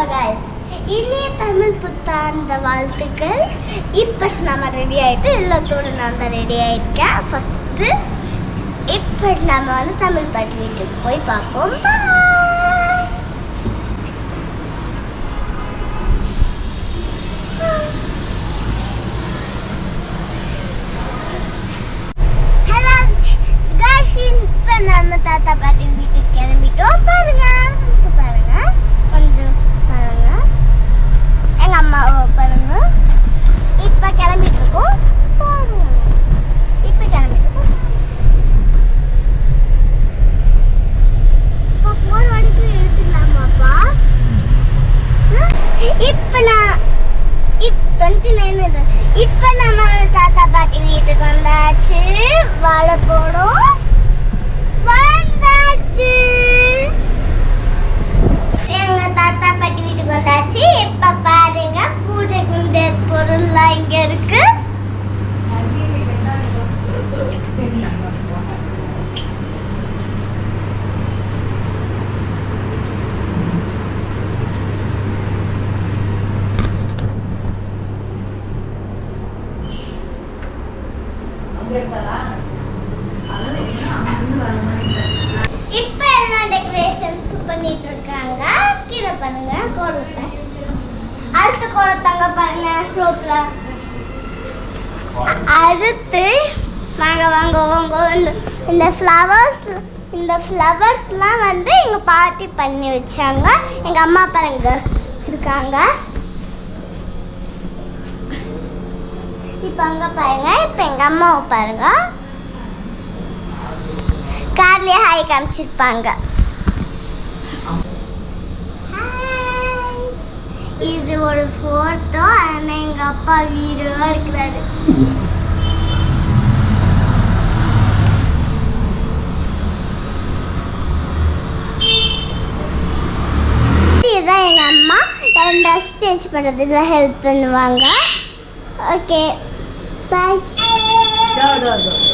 Hello guys இனிய தமிழ் புத்தாண்ட வாழ்த்துக்கள். இப்போ நம்ம ரெடி ஆகிட்டு எல்லாத்தோடு நான் தான் ரெடி ஆகிருக்கேன் ஃபஸ்ட்டு இப்போ நம்ம வந்து தமிழ் பாட்டு வீட்டுக்கு போய் பார்ப்போம். ஹலோ இப்போ நம்ம தாத்தா பாட்டி வீட்டுக்கு கிளம்பிட்டோம் பாருங்க இங்க பாருங்க கொஞ்சம் பாருங்க எங்க அம்மாவை பாருங்க இப்போ கிளம்பிட்டு இருக்கோம் பாருங்க இப்போ கிளம்பிட்டு இருக்கோம் போன் வரைக்கும் எடுத்துடலாமாப்பா இப்போ நான் இப் டுவெண்ட்டி நைன் இப்போ நம்ம தாத்தா பாட்டி வீட்டுக்கு வந்தாச்சு. வாழை போடும் வந்தாச்சு எங்க தாத்தா பாட்டி வீட்டுக்கு வந்தாச்சு இப்ப பாருங்க பூஜை குண்டு பொருள்லாம் இங்க இருக்கு இப்போ எல்லாம் டெக்கரேஷன்ஸ் பண்ணிட்டு இருக்காங்க கீழே பாருங்க கோலத்தை. அடுத்து கோலத்தங்க பாருங்க ஸ்லோப்ல அடுத்து வாங்க வாங்க வாங்க. இந்த இந்த ஃப்ளவர்ஸ் இந்த ஃப்ளவர்ஸ்லாம் வந்து எங்கள் பாட்டி பண்ணி வச்சாங்க. எங்கள் அம்மா பாருங்க வச்சுருக்காங்க. இப்போ அங்கே பாருங்க. இப்போ எங்கள் அம்மாவை பாருங்க. கார்லேயே ஹாய் காமிச்சிருப்பாங்க. இது ஒரு ஃபோட்டோ ஆனால் எங்கள் அப்பா வீடியோ எடுக்கிறாரு. இதுதான் எங்கள் அம்மா. என் ட்ரெஸ் சேஞ்ச் பண்ணுறதுக்கு ஹெல்ப் பண்ணுவாங்க. ஓகே பாய் இதோ, இதோ, இதோ.